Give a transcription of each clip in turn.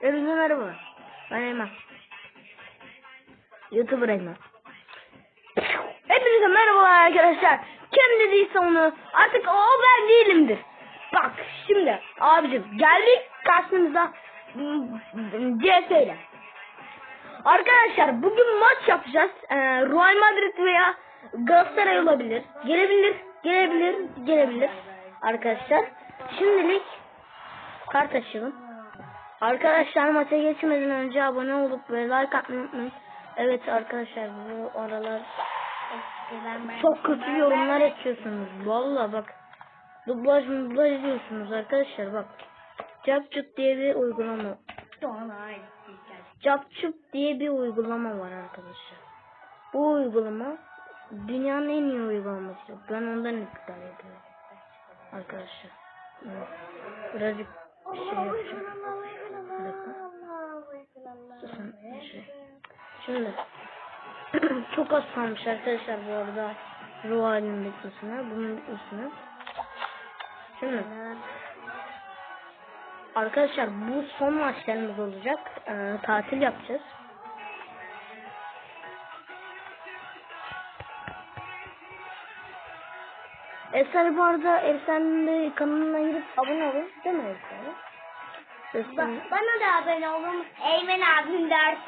Hepinize merhaba. Ben Eymen. Youtuber Eymen. Hepinize merhaba arkadaşlar. Kim dediyse onu artık o ben değilimdir. Bak şimdi abicim geldik karşınıza CS ile. Arkadaşlar bugün maç yapacağız. Ee, Real Madrid veya Galatasaray olabilir. Gelebilir, gelebilir, gelebilir arkadaşlar. Şimdilik kart açalım. Arkadaşlar maça geçmeden önce abone olup ve like atmayı unutmayın. Evet arkadaşlar bu aralar çok kötü yorumlar açıyorsunuz. Valla bak. Dublaj dublaj diyorsunuz arkadaşlar bak. Capcut diye bir uygulama. Capcut diye bir uygulama var arkadaşlar. Bu uygulama dünyanın en iyi uygulaması. Ben ondan iptal ediyorum. Arkadaşlar. Evet. Birazcık şey yapacağım. Susun. Şimdi çok az kalmış arkadaşlar bu arada ruh halinin bitmesine, bunun bitmesine. Şimdi arkadaşlar bu son maçlarımız olacak. Ee, tatil yapacağız. Eser bu arada Efsen'in de kanalına girip abone olun. Değil mi Eser? Efsen... Bana da abone olun. Eymen abim ders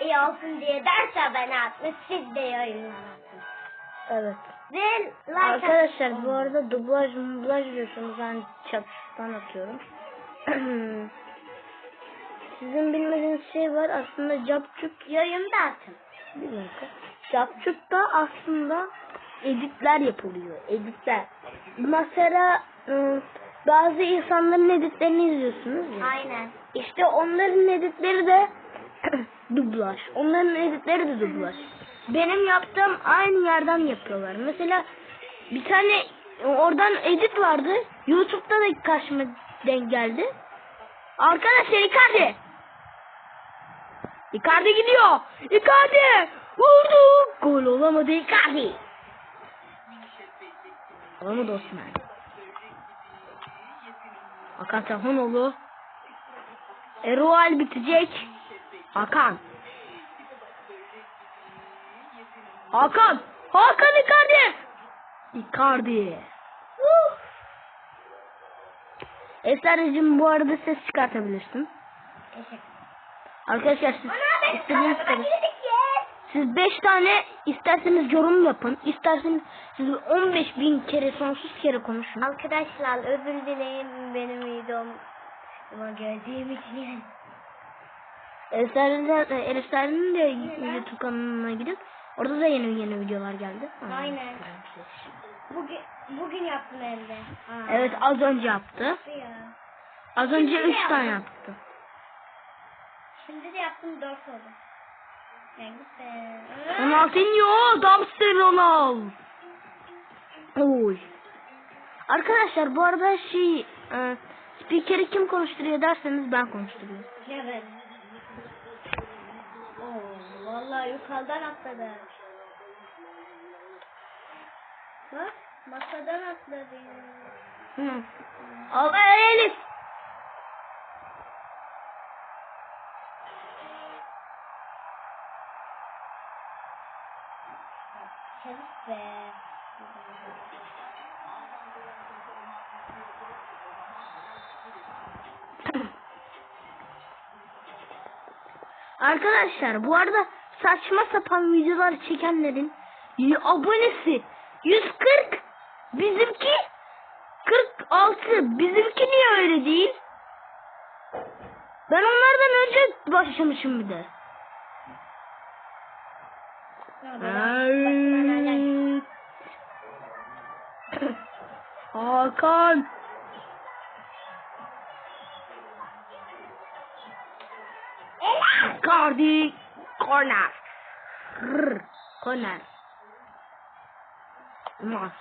iyi olsun diye ders abone atmış. Siz de yayınlarsınız. Evet. Ve like Arkadaşlar bu arada dublaj dublaj diyorsunuz ben çapıştan atıyorum. Sizin bilmediğiniz şey var aslında Capcuk Yayında atın. bir dakika. Capcuk'ta aslında editler yapılıyor. Editler. Mesela ıı, bazı insanların editlerini izliyorsunuz ya. Aynen. İşte onların editleri de dublaj. Onların editleri de dublaj. Benim yaptığım aynı yerden yapıyorlar. Mesela bir tane oradan edit vardı. YouTube'da da karşıma denk geldi. Arkadaşlar Icardi. Icardi gidiyor. Icardi. Vurdu. Gol olamadı Icardi. Olamadı Osman. Hakan Tahanoğlu. Eroal bitecek. Hakan. Hakan. Hakan Icardi. Icardi. Esra'cığım bu arada ses çıkartabilirsin. Teşekkür Arkadaşlar siz istediğiniz kadar. Siz 5 tane isterseniz yorum yapın. İsterseniz siz 15 bin kere sonsuz kere konuşun. Arkadaşlar özür dilerim benim videom. Ama gördüğüm için. De, Esra'nın de YouTube kanalına gidip orada da yeni yeni videolar geldi. Aynen. Bugün bugün yaptım evde. Aa. Evet az önce yaptı. Ya. Az önce Şimdi 3 de tane yaptı. Şimdi de yaptım 4 oldu. Ronaldinho, dumpster Ronald. Oy. Arkadaşlar bu arada şey e, spikeri kim konuşturuyor derseniz ben konuşturuyorum. Evet. Oo, vallahi yukarıdan atladı. Bak, masadan atladı. Hı. Al Elif. Çabuk be. Arkadaşlar bu arada saçma sapan videolar çekenlerin abonesi 140 bizimki 46 bizimki niye öyle değil? Ben onlardan önce başlamışım bir de. Ay. Hakan. Cardi corner. Rrr, Corner. Mas.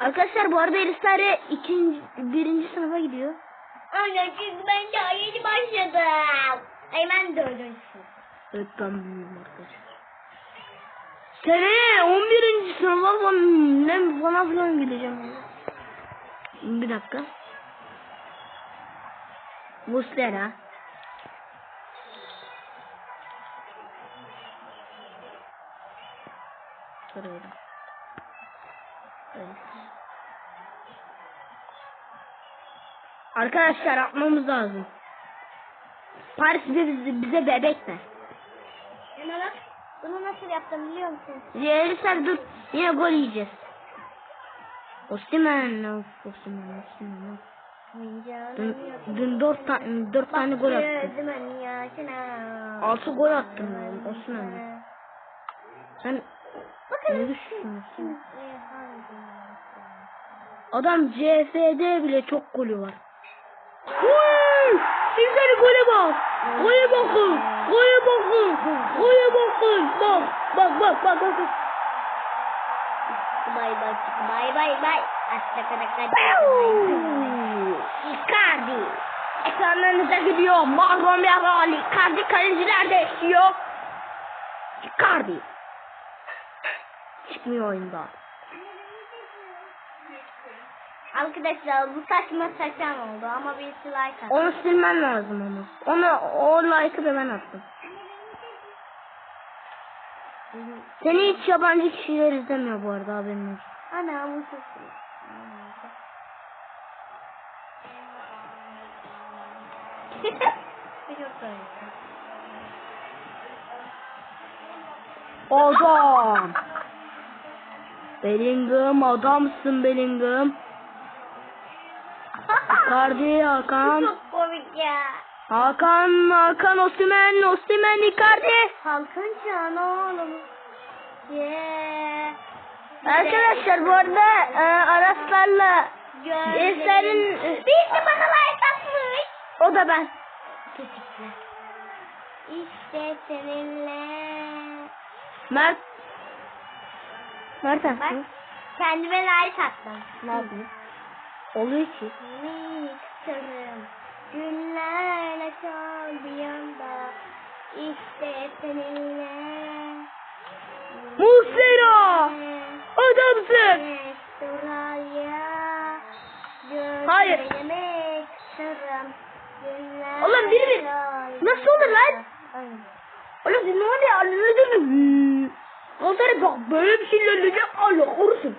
Arkadaşlar bu arada Elisare ikinci, birinci sınıfa gidiyor. Anne çünkü ben daha yeni başladım. Ay ben dördüncü sınıf. Evet ben büyüğüm arkadaşlar. Seneye 11. sınıfa falan ne falan filan gideceğim. Bir dakika. Muslera. Evet. Arkadaşlar atmamız lazım. Paris bize, bize bebek ver. Hemen. Bunu nasıl yaptım biliyor musun? Yeğenler dur. Yine gol yiyeceğiz. Osimhen. Osimhen. of. Dün, dün dört, dört tane gol attım. Altı gol attım ben Osman'a. Sen ne düşünüyorsun? Adam CF'de bile çok golü var. Huy! Gole bak. Gole bakın. Gole bakın. Gole bakın. Bak. Bak bak bak bak. Bay bay bay bay bay. Icardi. Ekranlarınıza gidiyor. Marlon Verali. Icardi kaleciler değişiyor. Icardi. Çıkmıyor oyunda. Arkadaşlar bu saçma saçma oldu ama birisi like attı. Onu silmen lazım onu. Onu o like'ı da ben attım. Seni hiç yabancı kişiler izlemiyor bu arada haberin olsun. Ana bu sesi. Yok öyle. Adam. Bellingham adamsın Bellingham. Icardi Hakan. Çok komik ya. Hakan Hakan Osimhen Osimhen Icardi. Halkın çağını oğlum. Yeah. Arkadaşlar bu arada e, Araslarla. Eser'in Birisi bana like atmış. o da ben. İşte seninle. Mert Mert attı. kendime like attım. Ne yapayım? Oluyor ki. Minik sırrım günlerle çal bir yanda işte seninle Muslera adamsın. Hayır. Oğlum biri bir- çal Nasıl olur lan? Oğlum ne oluyor? Anladın Onları bak böyle bir şeyler olacak Allah korusun.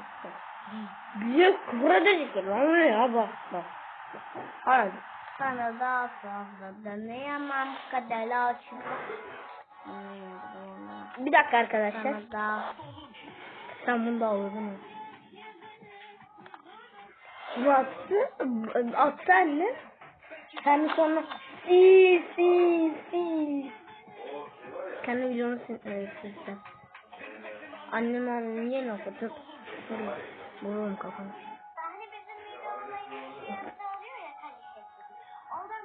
Bize küfür edecekler lan ya bak bak. Hadi. Sana daha fazla danayamam kadar açık. Bir dakika arkadaşlar. Sana daha Sen bunu da alırdın mı? Bunu attı. Attı anne. Sen de sonra sil sil sil. Kendi videonu silsen. Annem annem niye laf atıp vururum kafana.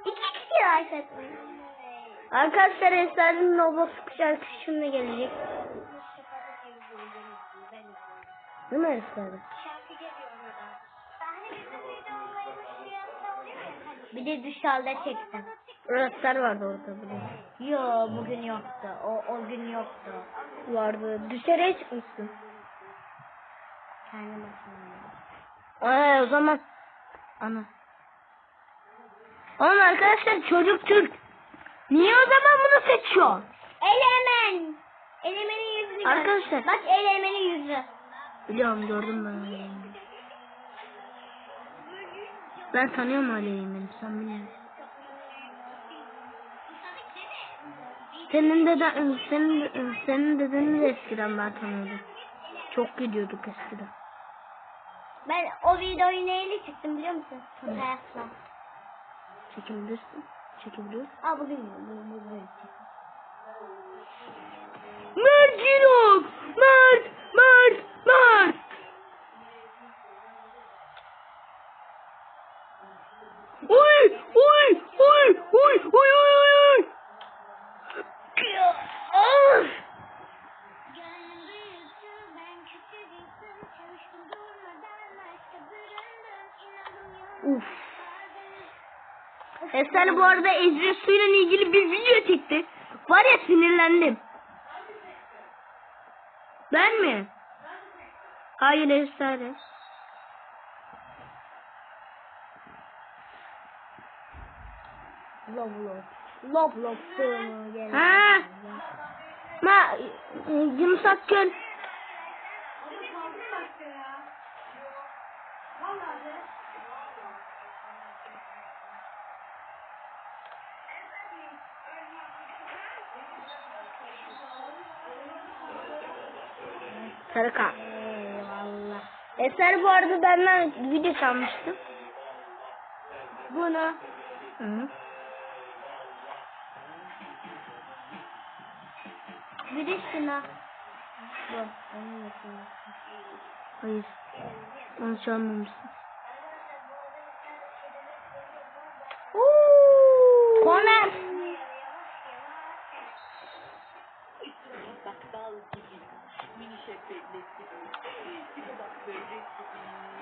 İki kişi etmiş. Arkadaşlar Eser'in Roblox şarkısı şimdi gelecek. Değil mi Eser'de? Bir de dışarıda çektim. Röster vardı orada bile. Yo bugün yoktu. O o gün yoktu. Vardı. Dışarıya çıkmışsın. Kendi başıma. Aa, o zaman ana. Oğlum arkadaşlar çocuk Türk. Niye o zaman bunu seçiyor? Elemen. Elemenin yüzünü gör. Arkadaşlar. Bak elemenin yüzü. Biliyorum gördüm ben. Ben tanıyorum Ali'yi benim sen bilmiyorsun. Senin deden, senin, senin dedeni de eskiden ben tanıyordum. Çok gidiyorduk eskiden. Ben o videoyu neyle çıktım biliyor musun? Fotoğrafla. Çekebilirsin. Çekebiliyorsun. Aa bugün bugün bugün çıktım. Mert Eser bu arada Ecre suyla ilgili bir video çekti. Var ya sinirlendim. Ben mi? Hayır Eser. Lop lop. Lop lop. Ha. Ma e, Yunus Akgül. Sarıkan. Eyvallah. Eser bu arada benden video çalmıştı. Bunu. Hı. De şuna. Bu. Hayır. Onu çalmamışsın.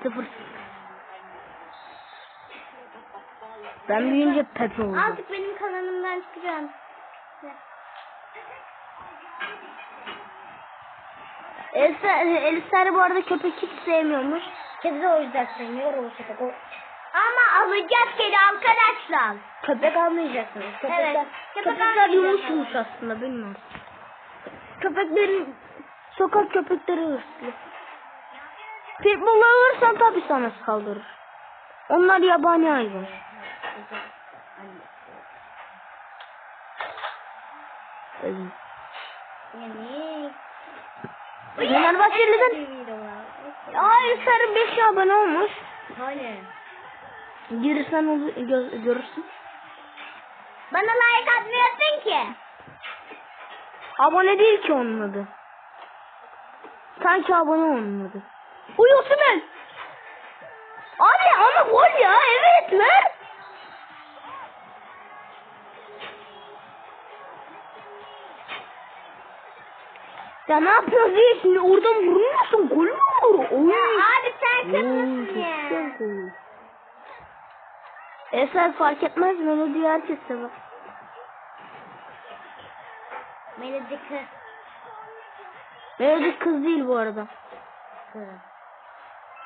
Sıfır. Ben büyüyünce Pepe oldum. Artık benim kanalımdan çıkacağım. Elsa, Elisar bu arada köpek hiç sevmiyormuş. Kedi de o yüzden sevmiyor o köpek. O... Ama alacağız kedi arkadaşlar. Köpek almayacaksınız. Köpekler, Evet, köpek köpekler yumuşmuş aslında bilmiyorum. Köpeklerin sokak köpekleri hırslı. Pitbull alırsan tabi sana saldırır. Onlar yabani hayvan. Yani. Fenerbahçeli'den Hayır sarı 5 abone olmuş. Hani? Girsen olur, gö- görürsün. Bana like atmıyorsun ki. Abone değil ki onun adı. Sanki abone onun adı. Uy Osman. Abi ama gol ya evet lan. Ya ne yapıyorsun diye şimdi oradan vurmuyorsun gol mü olur? Oy. Ya abi sen çok ya. Eser fark etmez melodi herkes sever. Melodi kız. Melodi kız değil bu arada.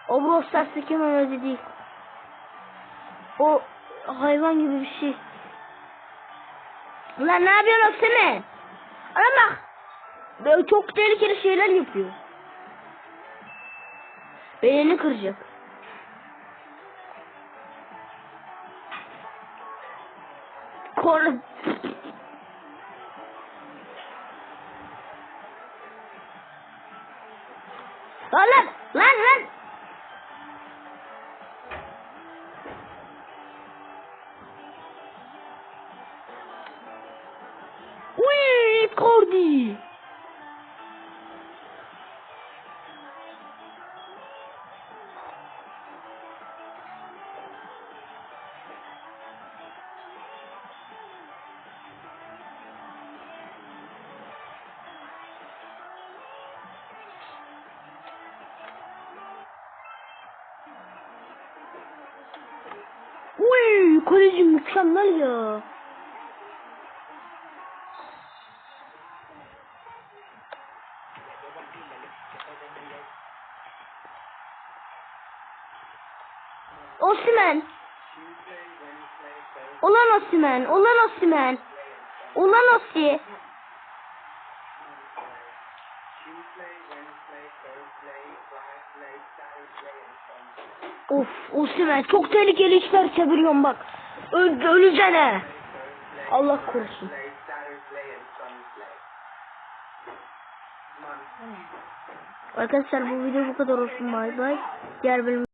O Brawl Stars'taki melodi değil. O hayvan gibi bir şey. Lan ne yapıyorsun Oksene? Ana bak. Böyle çok tehlikeli şeyler yapıyor. Belini kıracak. Kor Lan lan lan lan. Kaleci mükemmel ya. Osimen. Ulan Osimen, ulan Osimen. Ulan Osi. Of Osimen çok tehlikeli işler çeviriyorsun bak. Öl öleceksin Allah korusun. Arkadaşlar bu video bu kadar olsun bay bay. Diğer bölüm